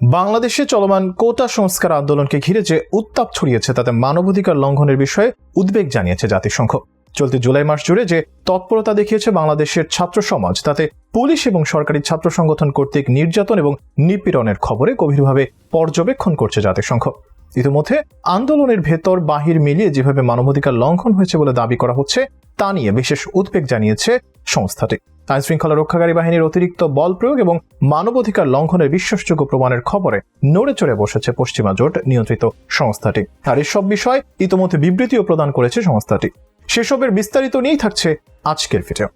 বাংলাদেশে চলমান কোটা সংস্কার আন্দোলনকে ঘিরে যে উত্তাপ ছড়িয়েছে, তাতে মানবাধিকার লঙ্ঘনের বিষয়ে উদ্বেগ জানিয়েছে জাতিসংঘ। চলতি জুলাই মাস জুড়ে যে তৎপরতা দেখিয়েছে বাংলাদেশের ছাত্র সমাজ, তাতে পুলিশ এবং সরকারি ছাত্র সংগঠন কর্তৃক নির্যাতন এবং নিপীড়নের খবরে গভীরভাবে পর্যবেক্ষণ করছে জাতিসংঘ। ইতিমধ্যে আন্দোলনের ভেতর বাহির মিলিয়ে যেভাবে মানবাধিকার লঙ্ঘন হয়েছে বলে দাবি করা হচ্ছে, তা নিয়ে বিশেষ উদ্বেগ জানিয়েছে সংস্থাটি। আইন শৃঙ্খলা রক্ষাকারী বাহিনীর অতিরিক্ত বল প্রয়োগ এবং মানবাধিকার লঙ্ঘনের বিশ্বাসযোগ্য প্রমাণের খবরে নড়ে চড়ে বসেছে পশ্চিমা জোট নিয়ন্ত্রিত সংস্থাটি। আর এসব বিষয় ইতিমধ্যে বিবৃতিও প্রদান করেছে সংস্থাটি। সেসবের বিস্তারিত নিয়েই থাকছে আজকের ভিডিও।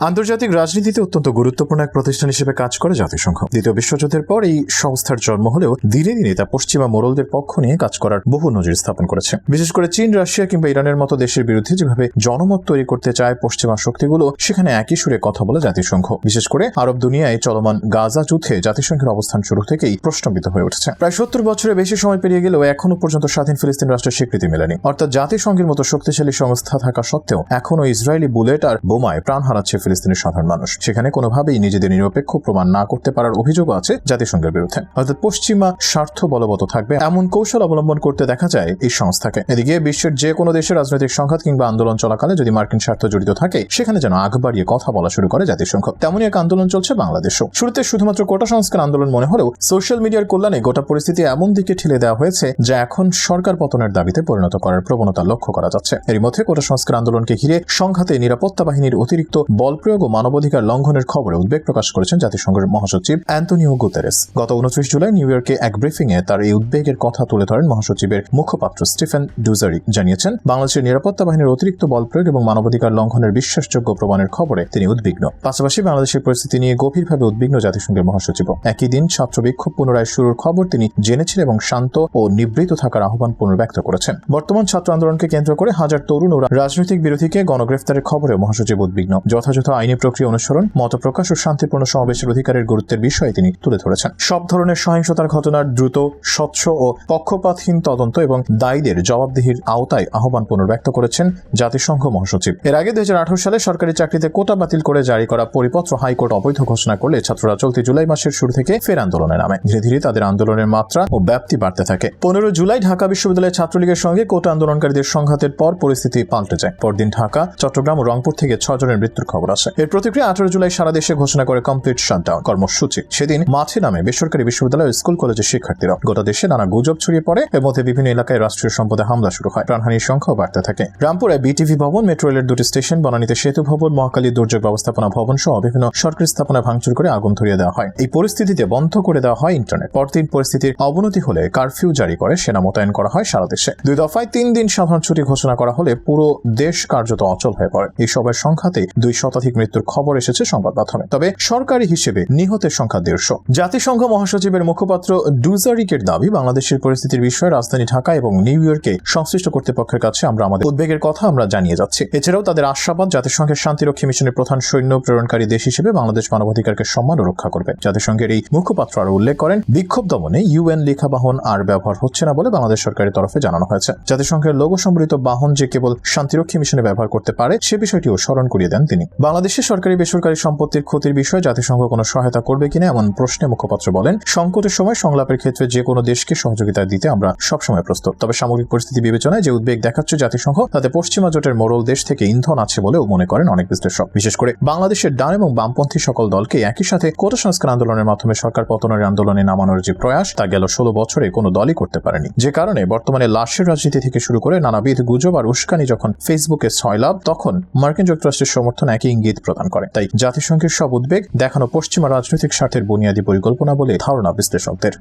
আন্তর্জাতিক রাজনীতিতে অত্যন্ত গুরুত্বপূর্ণ এক প্রতিষ্ঠান হিসেবে কাজ করে জাতিসংঘ। দ্বিতীয় বিশ্বযুদ্ধের পর এই সংস্থার জন্ম হলেও ধীরে ধীরে তা পশ্চিমা মোরলদের পক্ষ নিয়ে কাজ করার বহু নজির স্থাপন করেছে। বিশেষ করে চীন, রাশিয়া কিংবা ইরানের মতো দেশের বিরুদ্ধে যেভাবে জনমত তৈরি করতে চায় পশ্চিমা শক্তিগুলো, সেখানে একই সুরে কথা বলে জাতিসংঘ। বিশেষ করে আরব দুনিয়ায় চলমান গাজা যুদ্ধে জাতিসংঘের অবস্থান শুরু থেকেই প্রশ্নবিদ্ধ হয়ে উঠেছে। প্রায় সত্তর বছরের বেশি সময় পেরিয়ে গেলেও এখনও পর্যন্ত স্বাধীন ফিলিস্তিন রাষ্ট্রের স্বীকৃতি মেলেনি। অর্থাৎ জাতিসংঘের মতো শক্তিশালী সংস্থা থাকা সত্ত্বেও এখনও ইসরায়েলি বুলেট আর বোমায় প্রাণ হারাচ্ছে ফিলিস্তিনের সাধারণ মানুষ। সেখানে কোনোভাবেই নিজেদের নিরপেক্ষ প্রমাণ না করতে পারার অভিযোগও আছে জাতিসংঘের বিরুদ্ধে। অর্থাৎ পশ্চিমা স্বার্থ বলবৎ থাকবে এমন কৌশল অবলম্বন করতে দেখা যায় এই সংস্থাকে। এদিকে বিশ্বের যে কোনো দেশের রাজনৈতিক সংঘাত কিংবা আন্দোলন চলাকালে যদি মার্কিন স্বার্থ জড়িত থাকে, সেখানে যেন আগ বাড়িয়ে কথা বলা শুরু করে জাতিসংঘ। তেমনই এক আন্দোলন চলছে বাংলাদেশও। শুরুতে শুধুমাত্র কোটা সংস্কার আন্দোলন মনে হলেও সোশ্যাল মিডিয়ার কল্যাণে গোটা পরিস্থিতি এমন দিকে ঠেলে দেওয়া হয়েছে যা এখন সরকার পতনের দাবিতে পরিণত করার প্রবণতা লক্ষ্য করা যাচ্ছে। এর মধ্যে কোটা সংস্কার আন্দোলনকে ঘিরে সংঘাতে নিরাপত্তা বাহিনীর অতিরিক্ত বল প্রয়োগ ও মানবাধিকার লঙ্ঘনের খবরে উদ্বেগ প্রকাশ করেছেন জাতিসংঘের মহাসচিব অ্যান্টনিও গুতেরেস। গত উনত্রিশ জুলাই নিউ ইয়র্কে এক ব্রিফিং এ তার এই উদ্বেগের কথা তুলে ধরেন মহাসচিবের মুখপাত্র স্টিফেন ডুজারি। জানিয়েছেন, বাংলাদেশের নিরাপত্তা বাহিনীর অতিরিক্ত বল প্রয়োগ এবং মানবাধিকার লঙ্ঘনের বিশ্বাসযোগ্য প্রমাণের খবরে তিনি উদ্বিগ্ন। পাশাপাশি বাংলাদেশের পরিস্থিতি নিয়ে গভীরভাবে উদ্বিগ্ন জাতিসংঘের মহাসচিব একই দিন ছাত্র বিক্ষোভ পুনরায় শুরুর খবর তিনি জেনেছেন এবং শান্ত ও নিবৃত থাকার আহ্বান পুনর্ব্যক্ত করেছেন। বর্তমান ছাত্র আন্দোলনকে কেন্দ্র করে হাজার তরুণ ও রাজনৈতিক বিরোধীকে গণগ্রেফতারের খবরে মহাসচিব উদ্বিগ্ন। যথাযথ আইনি প্রক্রিয়া অনুসরণ মত প্রকাশ ও শান্তিপূর্ণ সমাবেশের অধিকারের গুরুত্বের বিষয়ে তিনি তুলে ধরেছেন। সব ধরনের সহিংসতার ঘটনার দ্রুত, স্বচ্ছ ও পক্ষপাতহীন তদন্ত এবং দায়ীদের জবাবদিহির আওতায় আহ্বান পুনর্ব্যক্ত করেছেন জাতিসংঘ মহাসচিব। এর আগে দু হাজার আঠারো সালে সরকারি চাকরিতে কোটা বাতিল করে জারি করা পরিপত্র হাইকোর্ট অবৈধ ঘোষণা করলে ছাত্ররা চলতি জুলাই মাসের শুরু থেকে ফের আন্দোলনে নামে। ধীরে ধীরে তাদের আন্দোলনের মাত্রা ও ব্যাপ্তি বাড়তে থাকে। পনেরো জুলাই ঢাকা বিশ্ববিদ্যালয়ের ছাত্রলীগের সঙ্গে কোটা আন্দোলনকারীদের সংঘাতের পর পরিস্থিতি পাল্টে যায়। পরদিন ঢাকা, চট্টগ্রাম ও রংপুর থেকে ছজনের মৃত্যুর খবর আসে এর প্রতিক্রিয়া আঠারো জুলাই সারা দেশে ঘোষণা করে কমপ্লিট শাটডাউন কর্মসূচি। সেদিন মাঠে নামে বেসরকারি বিশ্ববিদ্যালয় স্কুল কলেজের শিক্ষার্থীরা। গোটা দেশে নানা গুজব ছড়িয়ে পড়ে। এর মধ্যে বিভিন্ন এলাকায় রাষ্ট্রীয় সম্পদে হামলা শুরু হয়। প্রাণহানির সংখ্যাও বাড়তে থাকে। রামপুরে বিটিভি ভবন, মেট্রো রেলের দুটি স্টেশন, বনানীতে সেতু ভবন, মহাকালী দুর্যোগ ব্যবস্থাপনা ভবন সহ বিভিন্ন সরকারি স্থাপনা ভাঙচুর করে আগুন ধরিয়ে দেওয়া হয়। এই পরিস্থিতিতে বন্ধ করে দেওয়া হয় ইন্টারনেট পরদিন পরিস্থিতির অবনতি হলে কারফিউ জারি করে সেনা মোতায়েন করা হয় সারা দেশে। দুই দফায় তিন দিন সাধারণ ছুটি ঘোষণা করা হলে পুরো দেশ কার্যত অচল হয়ে পড়ে। এই সবের সংখ্যাতে দুই শতাধিক মৃত্যুর খবর এসেছে সংবাদ মাধ্যমে। তবে সরকারি হিসেবে নিহতের সংখ্যা দেড়শো। জাতিসংঘ মহাসচিবের মুখপাত্র ডুজারিকের দাবি, বাংলাদেশের পরিস্থিতির বিষয়ে রাজধানী ঢাকা এবং নিউ ইয়র্কে সংশ্লিষ্ট কর্তৃপক্ষের কাছে আমরা আমাদের উদ্বেগের কথা আমরা জানিয়ে যাচ্ছি। এছাড়াও তাদের আশাবাদ, জাতিসংঘের শান্তিরক্ষী মিশনের প্রধান সৈন্য প্রেরণকারী দেশ হিসেবে বাংলাদেশ মানবাধিকারকে সম্মান ও রক্ষা করবে। জাতিসংঘের এই মুখপাত্র আরও উল্লেখ করেন, বিক্ষোভ দমনে ইউএন লেখা বাহন আর ব্যবহার হচ্ছে না বলে বাংলাদেশ সরকারের তরফে জানানো হয়েছে। জাতিসংঘের লোগো সম্বলিত বাহন যে কেবল শান্তিরক্ষী মিশনে ব্যবহার করতে পারে, সে বিষয়টিও স্মরণ করিয়ে দেন তিনি। বাংলাদেশের সরকারি বেসরকারি সম্পত্তির ক্ষতির বিষয়ে জাতিসংঘ কোনো সহায়তা করবে কিনা এমন প্রশ্নে মুখপাত্র বলেন, সংকটের সময় সংলাপের ক্ষেত্রে যে কোনো দেশকে সহযোগিতা দিতে আমরা সবসময় প্রস্তুত। তবে সামগ্রিক পরিস্থিতি বিবেচনায় যে উদ্বেগ দেখাচ্ছে জাতিসংঘ, তাতে পশ্চিমা জোটের মোড়ল দেশ থেকে ইন্ধন আছে বলেও মনে করেন অনেক বিশ্লেষক। বিশেষ করে বাংলাদেশের ডান এবং বামপন্থী সকল দলকে একই সাথে কোটা সংস্কার আন্দোলনের মাধ্যমে সরকার পতনের আন্দোলনে নামানোর যে প্রয়াস, তা গেল ষোলো বছরে কোনো দলই করতে পারেনি। যে কারণে বর্তমানে লাশের রাজনীতি থেকে শুরু করে নানাবিধ গুজব আর উস্কানি যখন ফেসবুকে ছয়লাভ তখন মার্কিন যুক্তরাষ্ট্রের সমর্থন একই ইঙ্গিত প্রদান করে তাই জাতিসংঘের সব উদ্বেগ দেখানো পশ্চিমা রাজনৈতিক স্বার্থের বুনিয়াদী পরিকল্পনা বলে ধারণা বিশ্লেষকদের।